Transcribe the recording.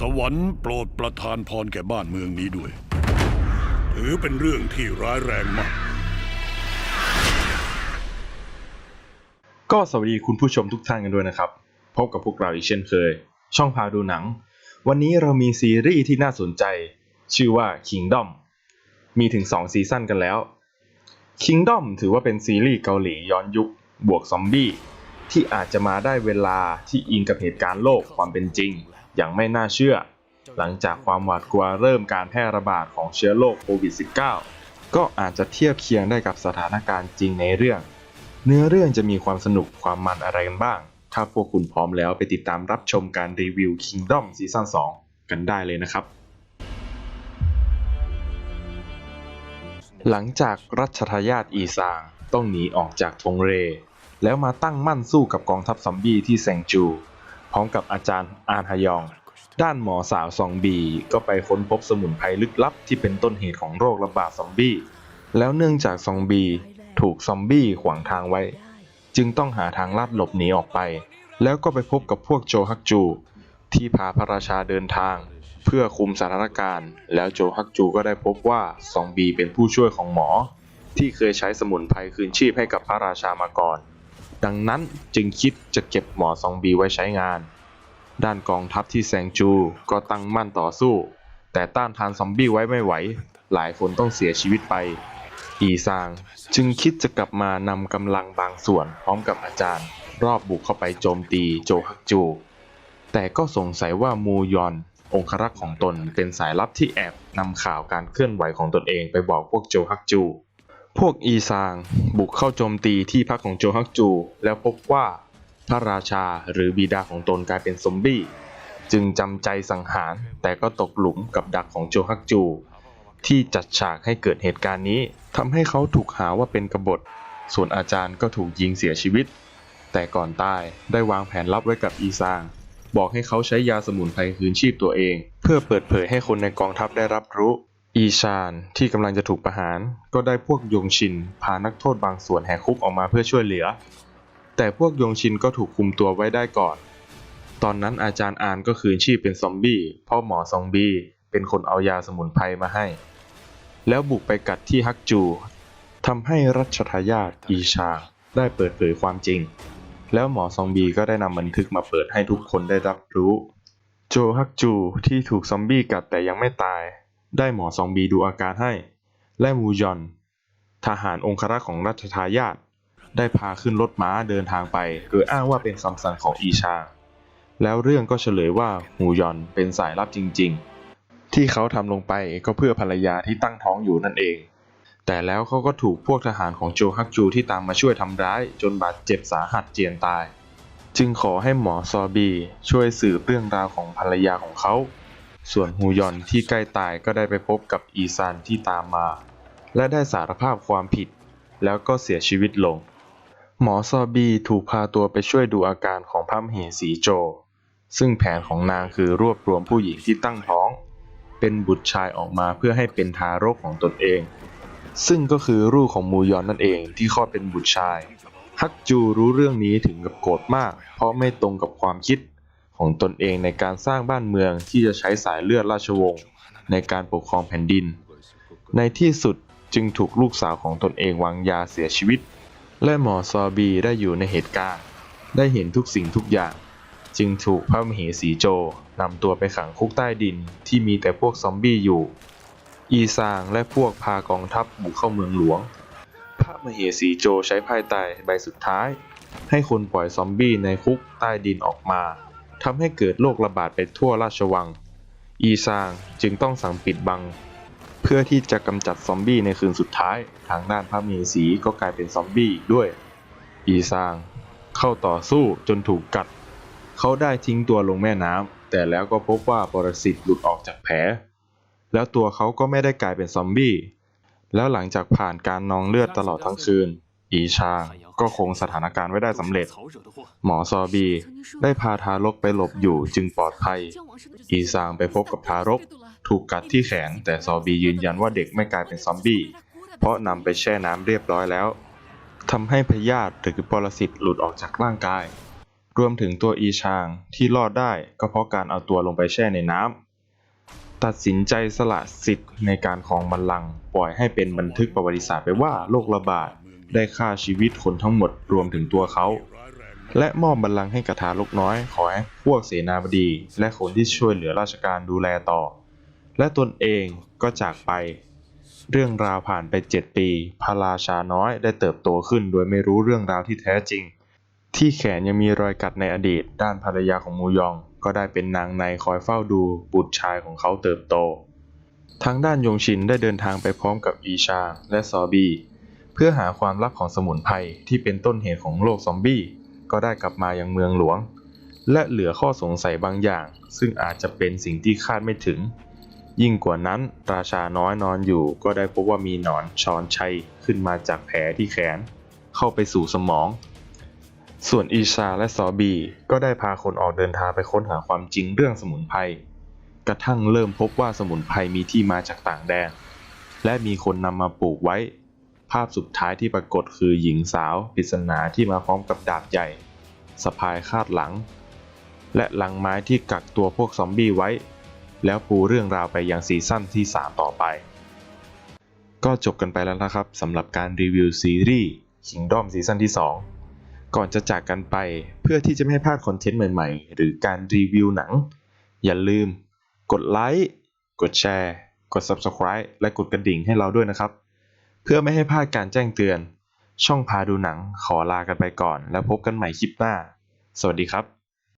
สวรรค์โปรดประทานพรแก่บ้านเมืองนี้ด้วย ถือเป็นเรื่องที่ร้ายแรงมาก ก็สวัสดีคุณผู้ชมทุกท่านกันด้วยนะครับ พบกับพวกเราอีกเช่นเคย ช่องพาดูหนัง วันนี้เรามีซีรีส์ที่น่าสนใจ ชื่อว่า Kingdom มีถึง 2 ซีซั่นกันแล้ว Kingdom ถือว่าเป็นซีรีส์เกาหลีย้อนยุค บวกซอมบี้ที่อาจจะมาได้เวลาที่อิงกับเหตุการณ์โลกความเป็นจริง อย่างไม่น่าเชื่อ หลังจากความหวาดกลัวเริ่มการแพร่ระบาดของเชื้อโรคโควิด -19 ก็อาจจะเทียบเคียงได้กับสถานการณ์จริงในเรื่อง เนื้อเรื่องจะมีความสนุกความมันอะไรกันบ้าง ถ้าพวกคุณพร้อมแล้วไปติดตามรับชมการรีวิว Kingdom ซีซั่น2กันได้เลยนะครับหลังจากรัชทายาทอีซางต้องหนีออกจากทงเร แล้วมาตั้งมั่นสู้กับกองทัพซอมบี้ที่แซงจู พร้อมกับอาจารย์อานฮยอง ด้านหมอสาวซองบี ก็ไปค้นพบสมุนไพรลึกลับที่เป็นต้นเหตุของโรคระบาดซอมบี้ แล้วเนื่องจากซองบีถูกซอมบี้ขวางทางไว้ จึงต้องหาทางลัดหลบหนีออกไป แล้วก็ไปพบกับพวกโจฮักจู ที่พาพระราชาเดินทาง เพื่อคุมสถานการณ์ แล้วโจฮักจูก็ได้พบว่าซองบีเป็นผู้ช่วยของหมอ ที่เคยใช้สมุนไพรคืนชีพให้กับพระราชามาก่อน ดังนั้นจึงคิดจะเก็บหมอซองบีไว้ใช้งาน ด้านกองทัพที่แซงจูก็ตั้งมั่นต่อสู้ แต่ต้านทานซอมบี้ไว้ไม่ไหว หลายคนต้องเสียชีวิตไป อีซางจึงคิดจะกลับมานำกำลังบางส่วนพร้อมกับอาจารย์ รอบบุกเข้าไปโจมตีโจฮักจู แต่ก็สงสัยว่ามูยอน องครักษ์ของตนเป็นสายลับที่แอบนำข่าวการเคลื่อนไหวของตนเองไปบอกพวกโจฮักจู พวกอีซางบุกเข้าโจมตีที่พักของโจฮักจู แล้วพบว่าพระราชาหรือบิดาของตนกลายเป็นซอมบี้จึงจำใจสังหารแต่ก็ตกหลุมกับดักของโจฮักจู ที่จัดฉากให้เกิดเหตุการณ์นี้ทำให้เขาถูกหาว่าเป็นกบฏ ส่วนอาจารย์ก็ถูกยิงเสียชีวิต แต่ก่อนตายได้วางแผนลับไว้กับอีซาง บอกให้เขาใช้ยาสมุนไพรคืนชีพตัวเอง เพื่อเปิดเผยให้คนในกองทัพได้รับรู้ อีชานที่กำลังจะถูกประหาร ก็ได้พวกยงชินพานักโทษบางส่วนแหกคุกออกมาเพื่อช่วยเหลือ แต่พวกยงชินก็ถูกคุมตัวไว้ได้ก่อน ตอนนั้นอาจารย์อานก็คืนชีพเป็นซอมบี้พราะหมอซองบี้เป็นคนเอายาสมุนไพรมาให้ แล้วบุกไปกัดที่ฮักจูทำให้รัชทายาทอีชาได้เปิดเผยความจริง แล้วหมอซองบีก็ได้นำบันทึกมาเปิดให้ทุกคนได้รับรู้ โจฮักจูที่ถูกซอมบี้กัดแต่ยังไม่ตาย ได้หมอซองบีดูอาการให้ และมูยอน ทหารองครักษ์ของรัชทายาทได้พาขึ้นรถม้าเดินทางไปโดยอ้างว่าเป็นคำสั่งของอีชา แล้วเรื่องก็เฉลยว่าฮูยอนเป็นสายลับจริง ๆ ที่เขาทำลงไปก็เพื่อภรรยาที่ตั้งท้องอยู่นั่นเอง แต่แล้วเขาก็ถูกพวกทหารของโจฮักจูที่ตามมาช่วยทำร้าย จนบาดเจ็บสาหัสเจียนตาย จึงขอให้หมอซอบีช่วยสืบเรื่องราวของภรรยาของเขา ส่วนฮูยอนที่ใกล้ตายก็ได้ไปพบกับอีซานที่ตามมา และได้สารภาพความผิด แล้วก็เสียชีวิตลง หมอซอบีถูกพาตัวไปช่วยดูอาการของพระมเหสีโจ ซึ่งแผนของนางคือรวบรวมผู้หญิงที่ตั้งท้อง เป็นบุตรชายออกมาเพื่อให้เป็นทารกของตนเอง ซึ่งก็คือลูกของมูยอนนั่นเองที่คลอดเป็นบุตรชายฮักจูรู้เรื่องนี้ถึงกับโกรธมาก เพราะไม่ตรงกับความคิด ของตนเองในการสร้างบ้านเมืองที่จะใช้สายเลือดราชวงศ์ในการปกครองแผ่นดิน ในที่สุดจึงถูกลูกสาวของตนเองวางยาเสียชีวิต และหมอซอบีได้อยู่ในเหตุการณ์ ได้เห็นทุกสิ่งทุกอย่าง จึงถูกพระมเหสีโจนำตัวไปขังคุกใต้ดินที่มีแต่พวกซอมบี้อยู่ อีซางและพวกพากองทัพบุกเข้าเมืองหลวง พระมเหสีโจใช้ไพ่ใต้ใบสุดท้าย ให้คนปล่อยซอมบี้ในคุกใต้ดินออกมา ทำให้เกิดโรคระบาดไปทั่วราชวัง อีซางจึงต้องสั่งปิดบัง เพื่อที่จะกำจัดซอมบี้ในคืนสุดท้าย ทางด้านพระมเหสีก็กลายเป็นซอมบี้อีกด้วย อีซางเข้าต่อสู้จนถูกกัด เขาได้ทิ้งตัวลงแม่น้ำแต่แล้วก็พบว่าปรสิตหลุดออกจากแผล แล้วตัวเขาก็ไม่ได้กลายเป็นซอมบี้ แล้วหลังจากผ่านการนองเลือดตลอดทั้งคืน อีชางก็คงสถานการณ์ไว้ได้สำเร็จ หมอซอบี ได้พาทารกไปหลบอยู่จึงปลอดภัย อีซางไปพบกับทารก ถูกกัดที่แขน แต่ซอบียืนยันว่าเด็กไม่กลายเป็นซอมบี้ เพราะนำไปแช่น้ำเรียบร้อยแล้วทำให้พยาธิหรือปรสิตหลุดออกจากร่างกาย รวมถึงตัวอีชางที่รอดได้ก็เพราะการเอาตัวลงไปแช่ในน้ำตัดสินใจสละสิทธิ์ในการครองบัลลังก์ปล่อยให้เป็นบันทึกประวัติศาสตร์ไปว่าโรคระบาด ได้ฆ่าชีวิตคนทั้งหมดรวมถึงตัวเขา และมอบบัลลังก์ให้กระทารกน้อย ขอให้พวกเสนาบดี และคนที่ช่วยเหลือราชการดูแลต่อ และตนเองก็จากไป เรื่องราวผ่านไป7ปี พระราชาน้อยได้เติบโตขึ้น โดยไม่รู้เรื่องราวที่แท้จริง ที่แขนยังมีรอยกัดในอดีต ด้านภรรยาของมูยอง ก็ได้เป็นนางในคอยเฝ้าดูบุตรชายของเขาเติบโตทางด้านยงชินได้เดินทางไปพร้อมกับอีชาและซอบี พื่อหาความลับของสมุนไพรที่เป็นต้นเหตุของโรคซอมบี้ ก็ได้กลับมายังเมืองหลวง และเหลือข้อสงสัยบางอย่าง ซึ่งอาจจะเป็นสิ่งที่คาดไม่ถึง ยิ่งกว่านั้นราชาน้อยนอนอยู่ ก็ได้พบว่ามีหนอนชอนชัยขึ้นมาจากแผลที่แขน เข้าไปสู่สมอง ส่วนอีชาและซอบีก็ได้พาคนออกเดินทางไปค้นหาความจริงเรื่องสมุนไพรกระทั่งเริ่มพบว่าสมุนไพรมีที่มาจากต่างแดนและมีคนนำมาปลูกไว้ ภาพสุดท้ายที่ปรากฏคือหญิงสาวปริศนาที่มาพร้อมกับดาบใหญ่สะพายคาดหลัง และลังไม้ที่กักตัวพวกซอมบี้ไว้ แล้วปูเรื่องราวไปยังซีซั่นที่ 3 ต่อไป ก็จบกันไปแล้วนะครับสำหรับการรีวิวซีรีส์ Kingdom ซีซั่นที่ 2 ก่อนจะจากกันไปเพื่อที่จะไม่ให้พลาดคอนเทนต์ใหม่ๆ หรือการรีวิวหนัง อย่าลืม กดไลค์กดแชร์ กด Subscribe และกดกระดิ่งให้เราด้วยนะครับ พื่อไม่ให้พลาดการแจ้งเตือน ช่องพาดูหนังขอลากันไปก่อน แล้วพบกันใหม่คลิปหน้า สวัสดีครับ